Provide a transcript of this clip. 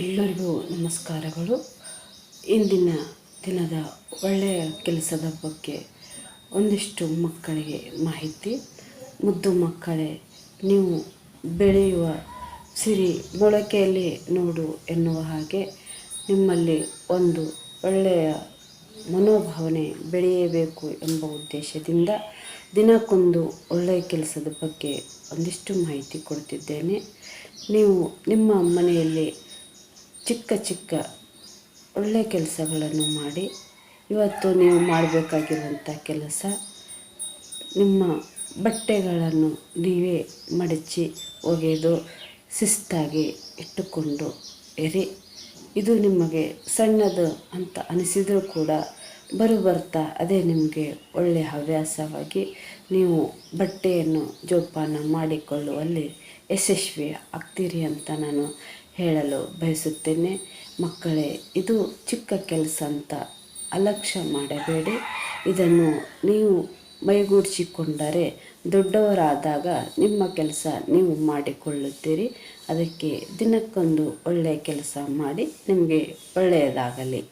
ಎಲ್ಲರಿಗೂ ನಮಸ್ಕಾರಗಳು. ಇಂದಿನ ದಿನದ ಒಳ್ಳೆಯ ಕೆಲಸದ ಬಗ್ಗೆ ಒಂದಿಷ್ಟು ಮಕ್ಕಳಿಗೆ ಮಾಹಿತಿ. ಮುದ್ದು ಮಕ್ಕಳೇ, ನೀವು ಬೆಳೆಯುವ ಸಿರಿ ಮೊಳಕೆಯಲ್ಲಿ ನೋಡು ಎನ್ನುವ ಹಾಗೆ ನಿಮ್ಮಲ್ಲಿ ಒಂದು ಒಳ್ಳೆಯ ಮನೋಭಾವನೆ ಬೆಳೆಯಬೇಕು ಎಂಬ ಉದ್ದೇಶದಿಂದ ದಿನಕ್ಕೊಂದು ಒಳ್ಳೆಯ ಕೆಲಸದ ಬಗ್ಗೆ ಒಂದಿಷ್ಟು ಮಾಹಿತಿ ಕೊಡ್ತಿದ್ದೇನೆ. ನೀವು ನಿಮ್ಮ ಮನೆಯಲ್ಲಿ ಚಿಕ್ಕ ಚಿಕ್ಕ ಒಳ್ಳೆಯ ಕೆಲಸಗಳನ್ನು ಮಾಡಿ ಇವತ್ತು ನೀವು ಮಾಡಬೇಕಾಗಿರುವಂಥ ಕೆಲಸ ನಿಮ್ಮ ಬಟ್ಟೆಗಳನ್ನು ನೀವೇ ಮಡಚಿ ಒಗೆದು ಶಿಸ್ತಾಗಿ ಇಟ್ಟುಕೊಂಡು ಇರಿ. ಇದು ನಿಮಗೆ ಸಣ್ಣದು ಅಂತ ಅನಿಸಿದರೂ ಕೂಡ ಬರು ಬರ್ತಾ ಅದೇ ನಿಮಗೆ ಒಳ್ಳೆಯ ಹವ್ಯಾಸವಾಗಿ ನೀವು ಬಟ್ಟೆಯನ್ನು ಜೋಪಾನ ಮಾಡಿಕೊಳ್ಳುವಲ್ಲಿ ಯಶಸ್ವಿ ಆಗ್ತೀರಿ ಅಂತ ನಾನು ಹೇಳಲು ಬಯಸುತ್ತೇನೆ. ಮಕ್ಕಳೇ, ಇದು ಚಿಕ್ಕ ಕೆಲಸ ಅಂತ ಅಲಕ್ಷ್ಯ ಮಾಡಬೇಡಿ. ಇದನ್ನು ನೀವು ಮೈಗೂಡಿಸಿಕೊಂಡರೆ ದೊಡ್ಡವರಾದಾಗ ನಿಮ್ಮ ಕೆಲಸ ನೀವು ಮಾಡಿಕೊಳ್ಳುತ್ತೀರಿ. ಅದಕ್ಕೆ ದಿನಕ್ಕೊಂದು ಒಳ್ಳೆಯ ಕೆಲಸ ಮಾಡಿ ನಿಮಗೆ ಒಳ್ಳೆಯದಾಗಲಿ.